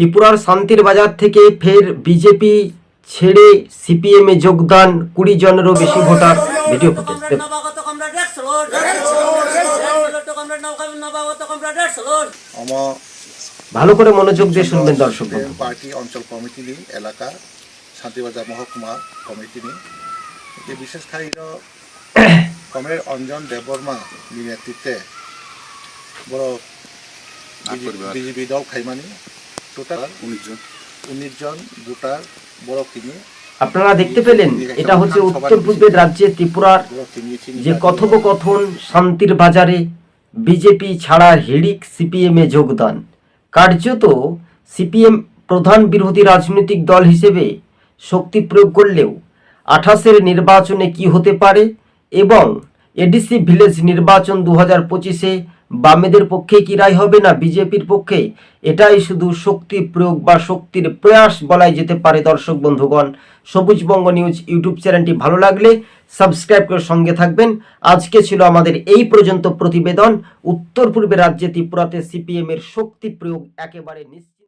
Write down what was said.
ত্রিপুরার শান্তির বাজার থেকে ফের বিজেপি ছেড়ে সিপিএমে যোগদান কুড়ি জনেরও বেশি ভোটার। ভিডিও ফুটেজ ভালো করে মনোযোগ দিয়ে শুনবেন দর্শক পার্টি অঞ্চল কমিটি নি এলাকা শান্তিবাজার মহকুমা কমিটি নি যে বিশেষ খাইর কমরেড অঞ্জন দেববর্মা নেতৃত্বে বড় বিজেপি দল খাইমানি। টোটাল বড় কিনি আপনারা দেখতে পেলেন এটা হচ্ছে উত্তর পূর্বের রাজ্যে ত্রিপুরার যে কথোপকথন শান্তির বাজারে বিজেপি ছাড়া হিড়িক সিপিএমে যোগদান। কার্যত সিপিএম প্রধান বিরোধী রাজনৈতিক দল হিসেবে শক্তি প্রয়োগ করলেও আঠাশের নির্বাচনে কি হতে পারে এবং এডিসি ভিলেজ নির্বাচন দু হাজার পঁচিশে বামেদের পক্ষে কি রায় হবে না বিজেপির পক্ষে? এটাই শুধু শক্তি প্রয়োগ বা শক্তির প্রয়াস বলাই যেতে পারে, দর্শক বন্ধুগণ। সবুজবঙ্গ নিউজ ইউটিউব চ্যানেলটি ভালো লাগলে সাবস্ক্রাইব করে সঙ্গে থাকবেন। আজকে ছিল আমাদের এই পর্যন্ত প্রতিবেদন। উত্তর পূর্বে রাজ্যে ত্রিপুরাতে সিপিএমের শক্তি প্রয়োগ একেবারে নিশ্চিত